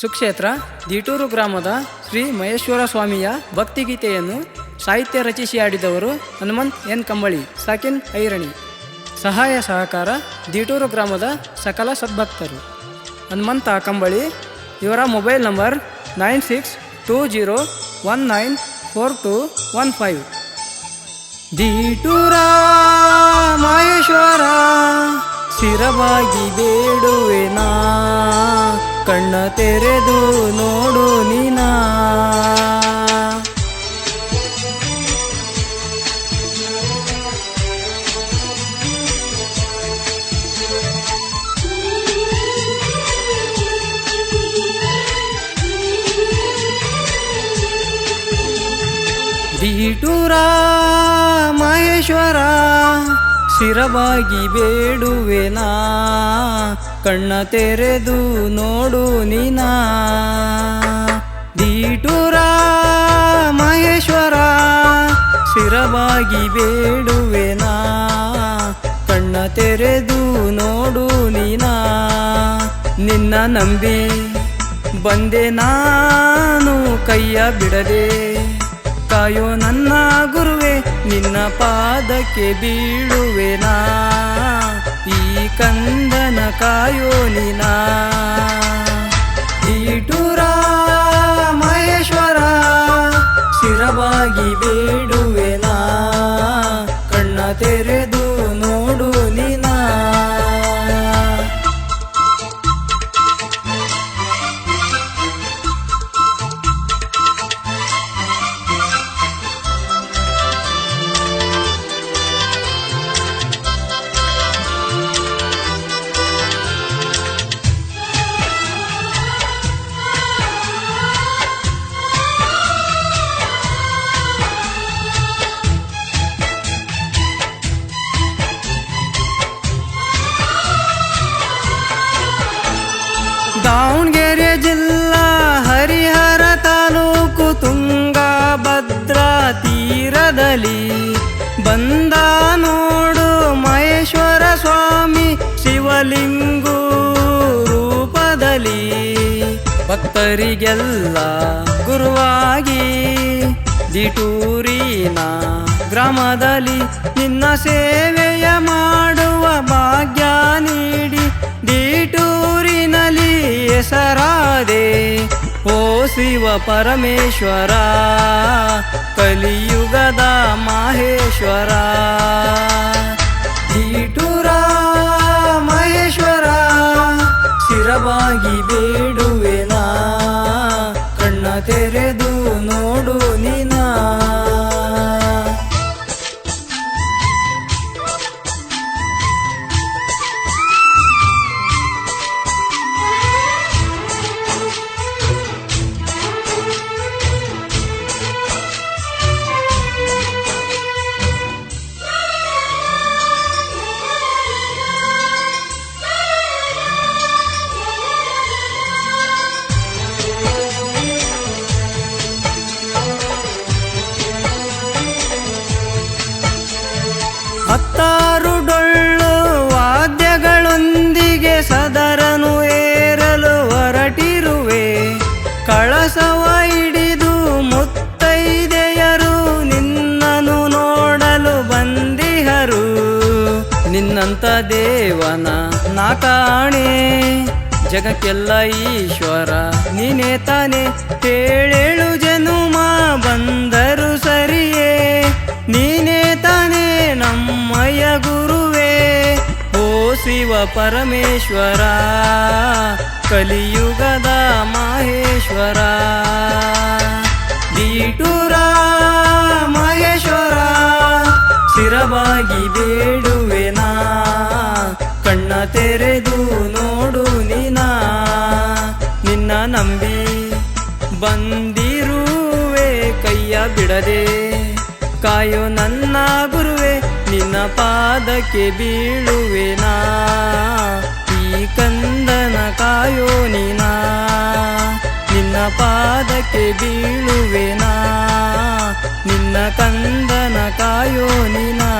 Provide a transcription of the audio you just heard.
ಸುಕ್ಷೇತ್ರ, ದೀಟೂರು ಗ್ರಾಮದ ಶ್ರೀ ಮಹೇಶ್ವರ ಸ್ವಾಮಿಯ ಭಕ್ತಿಗೀತೆಯನ್ನು ಸಾಹಿತ್ಯ ರಚಿಸಿ ಆಡಿದವರು ಹನುಮಂತ್ ಎನ್. ಕಂಬಳಿ, ಸಾಕಿನ್ ಐರಣಿ. ಸಹಾಯ ಸಹಕಾರ, ದೀಟೂರು ಗ್ರಾಮದ ಸಕಲ ಸದ್ಭಕ್ತರು. ಹನುಮಂತ ಕಂಬಳಿ, ಇವರ mobile number nine six two zero one nine four two one five. ದೀಟೂರ Maheshwara, ಸ್ಥಿರವಾಗಿ ಬೇಡುವೆನಾ ಕಣ್ಣ ತೆರೆದು ನೋಡು ನೀನ. ದೀಟೂರ ಮಹೇಶ್ವರ ಸ್ಥಿರವಾಗಿ ಬೇಡುವೆನಾ ಕಣ್ಣ ತೆರೆದು ನೋಡು ನೀನಾ. ದೀಟೂರ ಮಹೇಶ್ವರ, ಶಿರವಾಗಿ ಬೇಡುವೆನಾ ಕಣ್ಣ ತೆರೆದು ನೋಡು ನೀನಾ. ನಿನ್ನ ನಂಬಿ ಬಂದೆ ನಾನು ಕೈಯ ಬಿಡದೆ. ಕಾಯೋ ನನ್ನ ಗುರುವೆ ನಿನ್ನ ಪಾದಕ್ಕೆ ಬೀಳುವೆನಾ ಈ ಕಂದನ ಕಾಯೋ ನೀನಾ. ಈಟೂರ ಮಹೇಶ್ವರ ಸ್ಥಿರವಾಗಿ ತೀರದಲ್ಲಿ ಬಂದ ನೋಡು ಮಹೇಶ್ವರ ಸ್ವಾಮಿ ಶಿವಲಿಂಗು ರೂಪದಲ್ಲಿ. ಭಕ್ತರಿಗೆಲ್ಲ ಗುರುವಾಗಿ ದಿಟೂರಿನ ಗ್ರಾಮದಲ್ಲಿ ನಿನ್ನ ಸೇವೆಯ ಮಾಡುವ ಭಾಗ್ಯ ನೀಡಿ ದಿಟೂರಿನಲ್ಲಿ ಹೆಸರಾದೆ ಓ ಶಿವ ಪರಮೇಶ್ವರ ಕಲಿಯುಗದ ಮಾಹೇಶ್ವರ ದೀಟೂರ ನಿನ್ನಂತ ದೇವನ ನಾ ಕಾಣೆ ಜಗಕ್ಕೆಲ್ಲ ಈಶ್ವರ, ನೀನೇ ತಾನೆ. ಹೇಳೇಳು ಜನುಮ ಬಂದರು ಸರಿಯೇ. ನೀನೇ ತಾನೇ ನಮ್ಮಯ್ಯ ಗುರುವೇ. ಓ ಶಿವ ಪರಮೇಶ್ವರ, ಕಲಿಯುಗದ ಮಹೇಶ್ವರ. ದೀಟೂರ ನಂಬಿ ಬಂದಿರುವೆ, ಕೈಯ ಬಿಡದೆ. ಕಾಯೋ ನನ್ನ ಗುರುವೆ, ನಿನ್ನ ಪಾದಕ್ಕೆ ಬೀಳುವೆನಾ ಈ ಕಂದನ ಕಾಯೋ ನೀನಾ, ನಿನ್ನ ಪಾದಕ್ಕೆ ಬೀಳುವೆನಾ ನಿನ್ನ ಕಂದನ ಕಾಯೋ ನೀನಾ.